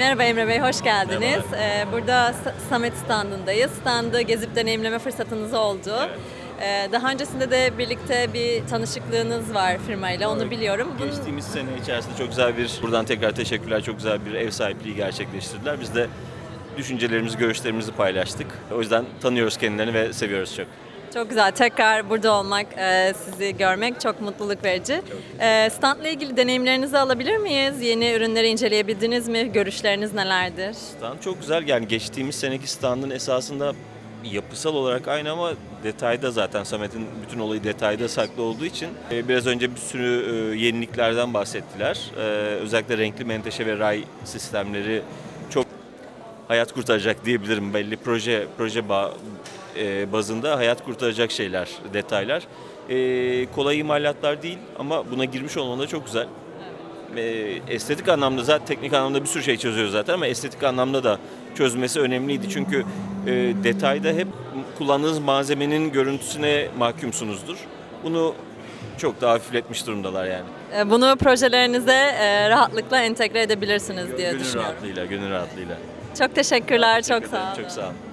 Merhaba Emre Bey, hoş geldiniz. Ee, burada Samet standındayız. Standı gezip deneyimleme fırsatınız oldu. Ee, daha öncesinde de birlikte bir tanışıklığınız var firmayla, onu biliyorum. Bunun- Geçtiğimiz sene içerisinde çok güzel bir, buradan tekrar teşekkürler, çok güzel bir ev sahipliği gerçekleştirdiler. Biz de düşüncelerimizi, görüşlerimizi paylaştık. O yüzden tanıyoruz kendilerini ve seviyoruz çok. Çok güzel, tekrar burada olmak, e, sizi görmek çok mutluluk verici. Ee, standla ilgili deneyimlerinizi alabilir miyiz? Yeni ürünleri inceleyebildiniz mi? Görüşleriniz nelerdir? Stand çok güzel. Yani geçtiğimiz seneki standın esasında yapısal olarak aynı ama detayda zaten Samet'in bütün olayı detayda saklı olduğu için e, biraz önce bir sürü e, yeniliklerden bahsettiler. E, Özellikle renkli menteşe ve ray sistemleri çok hayat kurtaracak diyebilirim. Belli proje proje ba- e, bazında hayat kurtaracak şeyler, detaylar. E, kolay imalatlar değil ama buna girmiş olmaları çok güzel. E, estetik anlamda zaten teknik anlamda bir sürü şey çözüyoruz zaten ama estetik anlamda da çözmesi önemliydi. Çünkü e, detayda hep kullandığınız malzemenin görüntüsüne mahkumsunuzdur. Bunu çok daha hafifletmiş durumdalar yani. Bunu projelerinize rahatlıkla entegre edebilirsiniz diye gönül düşünüyorum. rahatlığıyla, gönül rahatlığıyla. Çok teşekkürler, çok Teşekkür sağ olun. Çok sağ olun.